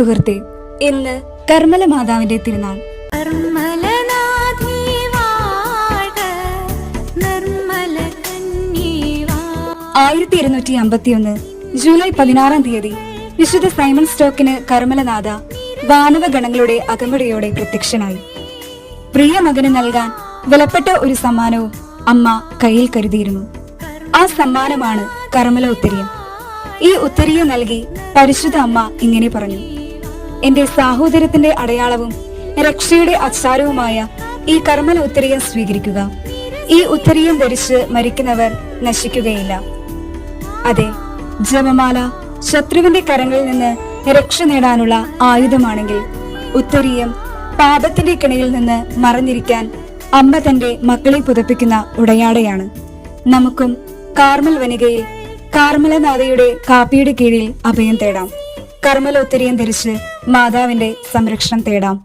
സുഹൃത്തെ ഇന്ന് കർമ്മല മാതാവിന്റെ തിരുനാൾ ആയിരത്തി ഇരുന്നൂറ്റി അമ്പത്തിയൊന്ന് ജൂലൈ പതിനാറാം തീയതി വിശുദ്ധ സൈമൺ സ്റ്റോക്കിന് കർമ്മലനാഥ വാനവഗണങ്ങളുടെ അകമ്പടിയോടെ പ്രത്യക്ഷനായി. പ്രിയ മകന് നൽകാൻ വിലപ്പെട്ട ഒരു സമ്മാനവും അമ്മ കയ്യിൽ കരുതിയിരുന്നു. ആ സമ്മാനമാണ് കർമ്മല ഉത്തരീയം ഈ ഉത്തരീയം നൽകി പരിശുദ്ധ അമ്മ ഇങ്ങനെ പറഞ്ഞു. എന്റെ സാഹോദര്യത്തിന്റെ അടയാളവും രക്ഷയുടെ അച്ചാരവുമായ ഈ കർമ്മല ഉത്തരീയം സ്വീകരിക്കുക. ഈ ഉത്തരീയം ധരിച്ച് മരിക്കുന്നവർ നശിക്കുകയില്ല. അതെ ജപമാല ശത്രുവിന്റെ കരങ്ങളിൽ നിന്ന് രക്ഷ നേടാനുള്ള ആയുധമാണെങ്കിൽ ഉത്തരീയം പാപത്തിന്റെ കിണയിൽ നിന്ന് മറഞ്ഞിരിക്കാൻ അമ്മ തന്റെ മക്കളെ പുതപ്പിക്കുന്ന ഉടയാടയാണ്. നമുക്കും കാർമൽ വനികയിൽ കാർമലനാഥയുടെ കാപ്പിയുടെ കീഴിൽ അഭയം തേടാം. കർമ്മല ഉത്തരീയം ധരിച്ച് മാതാവിന്റെ സംരക്ഷണം തേടാം.